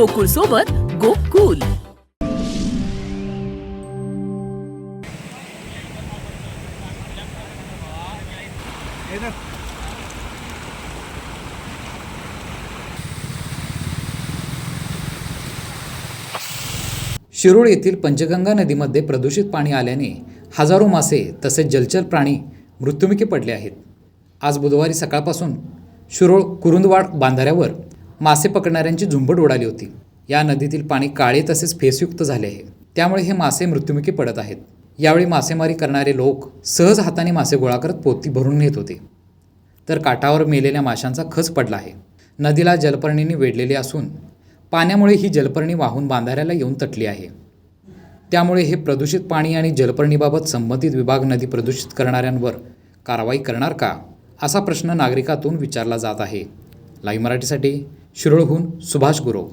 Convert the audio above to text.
गोकुळ सोबत गोकुल. शिरूळ येथील पंचगंगा नदीमध्ये प्रदूषित पाणी आल्याने हजारो मासे तसेच जलचर प्राणी मृत्युमुखी पडले आहेत. आज बुधवारी सकाळपासून शिरोळ कुरुंदवाड बांधाऱ्यावर मासे पकडणाऱ्यांची झुंबड उडाली होती. या नदीतील पाणी काळे तसेच फेसयुक्त झाले आहे. त्यामुळे हे मासे मृत्युमुखी पडत आहेत. यावेळी मासेमारी करणारे लोक सहज हाताने मासे गोळा करत पोती भरून नेत होते. तर काठावर मेलेल्या माशांचा खच पडला आहे. नदीला जलपर्णींनी वेढलेली असून पाण्यामुळे ही जलपर्णी वाहून बांधाऱ्याला येऊन तटली आहे. त्यामुळे हे प्रदूषित पाणी आणि जलपर्णीबाबत संबंधित विभाग नदी प्रदूषित करणाऱ्यांवर कारवाई करणार का? असा प्रश्न नागरिकातून विचारला जात आहे. लाईव्ह मराठीसाठी शिरोळहून सुभाष गुरव.